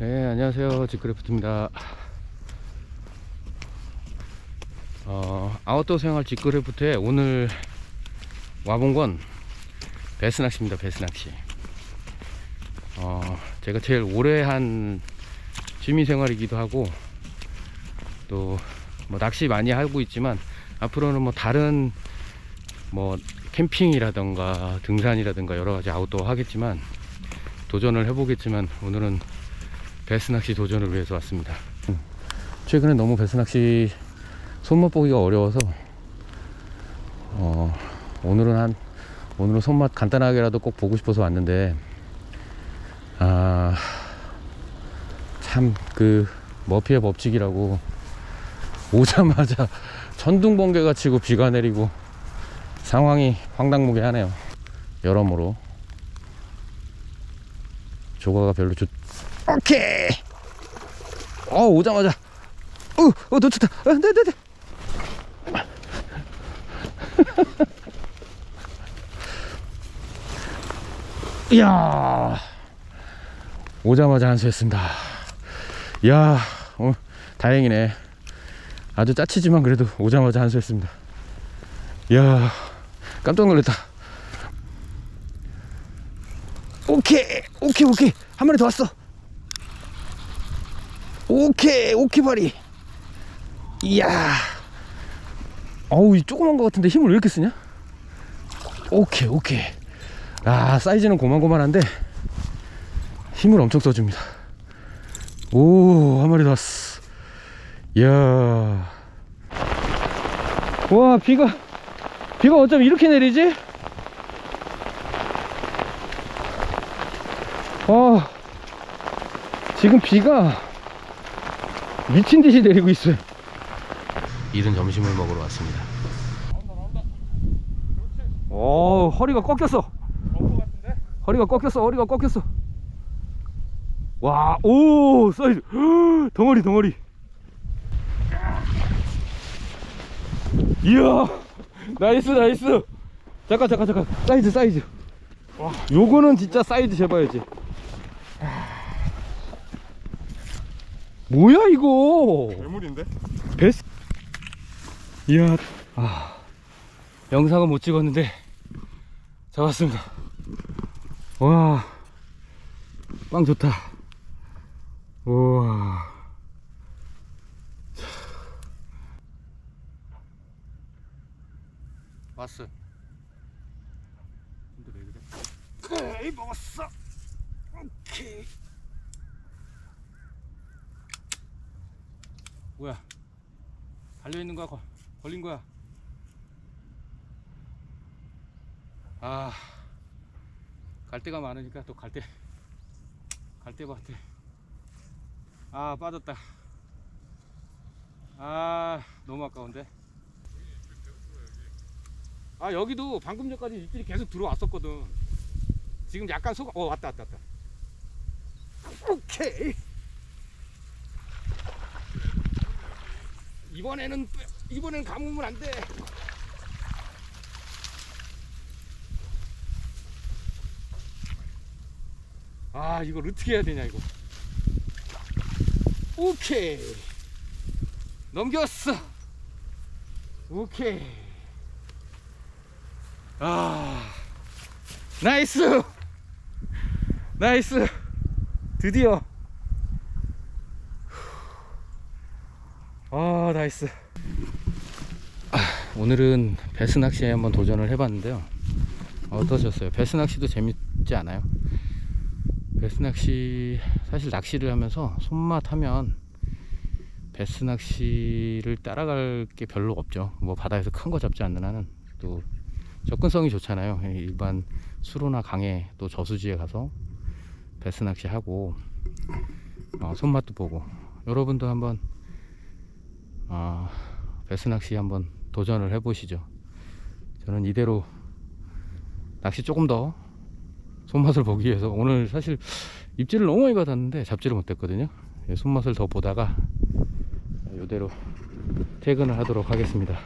네, 안녕하세요. 지크래프트입니다. 어, 아웃도어 생활 지크래프트에 오늘 와본 건 베스낚시입니다. 베스낚시. 어, 제가 제일 오래 한 취미 생활이기도 하고 또 뭐 낚시 많이 하고 있지만 앞으로는 뭐 다른 뭐 캠핑이라던가 등산이라든가 여러 가지 아웃도어 하겠지만 도전을 해보겠지만 오늘은 베스낚시 도전을 위해서 왔습니다. 최근에 너무 베스낚시 손맛 보기가 어려워서 어, 오늘은 한 오늘은 손맛 간단하게라도 꼭 보고 싶어서 왔는데 아, 참 그 머피의 법칙이라고 오자마자 천둥 번개가 치고 비가 내리고 상황이 황당무계하네요. 여러모로 조과가 별로 좋. 오케이. 어 오자마자. 어, 어 놓쳤다. 어, 네, 네, 네. 이야. 오자마자 한수했습니다. 이야, 어, 다행이네. 아주 짜치지만 그래도 오자마자 한수했습니다. 이야, 깜짝 놀랐다. 오케이, 오케이, 오케이. 한 마리 더 왔어. 오케이, 오케이 바리. 이야. 어우, 이 조그만 거 같은데 힘을 왜 이렇게 쓰냐? 오케이, 오케이. 아, 사이즈는 고만고만한데 힘을 엄청 써줍니다. 오, 한 마리 더 왔어. 이야. 와, 비가, 비가 어쩜 이렇게 내리지? 아, 지금 비가 미친 듯이 내리고 있어요. 이른 점심을 먹으러 왔습니다. 오, 허리가 꺾였어. 허리가 꺾였어, 허리가 꺾였어. 와, 오, 사이즈. 덩어리, 덩어리. 이야, 나이스, 나이스. 잠깐, 잠깐, 잠깐. 사이즈, 사이즈. 와, 요거는 진짜 사이즈 재봐야지. 뭐야 이거? 괴물인데? 베스. 이야, 아, 영상은 못 찍었는데 잡았습니다. 와, 빵 좋다. 우와. 왔어. 근데 왜 그래? 에이 먹었어. 오케이. 뭐야? 달려 있는 거야? 거- 걸린 거야? 아, 갈 데가 많으니까 또갈 데, 갈데 같아. 아, 빠졌다. 아, 너무 아까운데. 아, 여기도 방금 전까지 입질이 계속 들어왔었거든. 지금 약간 속, 어, 왔다, 왔다, 왔다. 오케이. 이번에는 이번에는 감으면 안 돼. 아 이걸 어떻게 해야 되냐 이거. 오케이 넘겼어. 오케이. 아 나이스 나이스 드디어. 아 나이스. 아, 오늘은 베스 낚시에 한번 도전을 해봤는데요. 어떠셨어요? 베스 낚시도 재밌지 않아요? 베스 낚시 사실 낚시를 하면서 손맛 하면 베스 낚시를 따라갈 게 별로 없죠. 뭐 바다에서 큰 거 잡지 않는 한은 또 접근성이 좋잖아요. 일반 수로나 강에 또 저수지에 가서 베스 낚시 하고 어, 손맛도 보고. 여러분도 한번 아, 베스 낚시 한번 도전을 해보시죠. 저는 이대로 낚시 조금 더 손맛을 보기 위해서 오늘 사실 입질을 너무 많이 받았는데 잡지를 못했거든요. 예, 손맛을 더 보다가 이대로 퇴근을 하도록 하겠습니다.